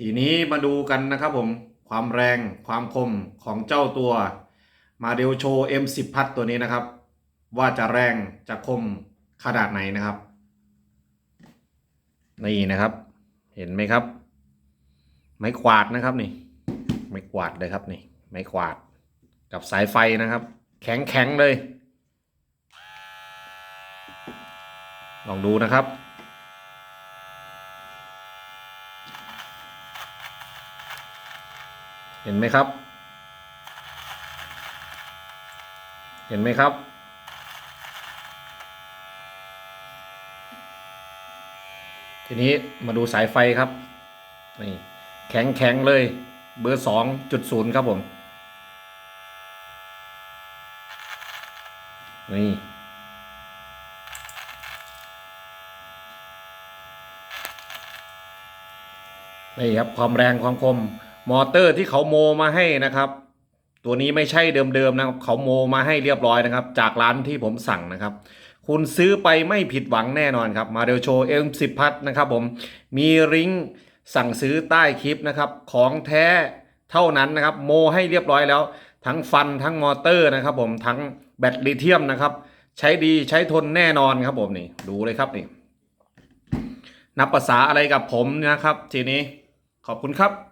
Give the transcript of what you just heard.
ทีนี้มาดูกันนะครับผมความแรงความคมของเจ้าตัวมาเดลโช M10 พัดตัวนี้นะครับ ว่าจะแรงจะคมขนาดไหนนะครับ นี่นะครับ เห็นไหมครับ ไม้กวาดนะครับนี่ ไม้กวาดเลยครับนี่ ไม้กวาดกับสายไฟนะครับ แข็งแข็งเลย ลองดูนะครับ เห็นไหมครับ เห็นไหมครับ ทีนี้มาดูสายไฟครับ นี่แข็งแข็งเลยเบอร์สองจุดศูนย์ครับผม นี่นี่ครับความแรงความคม มอเตอร์ที่เขาโมมาให้นะครับ ตัวนี้ไม่ใช่เดิมๆนะครับเขาโมมาให้เรียบร้อยนะครับ จากร้านที่ผมสั่งนะครับ คุณซื้อไปไม่ผิดหวังแน่นอนครับมาเดลโชเอ็มสิบพัทนะครับผมมีลิงก์สั่งซื้อใต้คลิปนะครับของแท้เท่านั้นนะครับ โมให้เรียบร้อยแล้ว ทั้งฟันทั้งมอเตอร์นะครับ ผมทั้งแบตลิเธียมนะครับ ใช้ดีใช้ทนแน่นอนครับผมนี่ดูเลยครับนี่นับภาษาอะไรกับผมนะครับ ทีนี้ขอบคุณครับ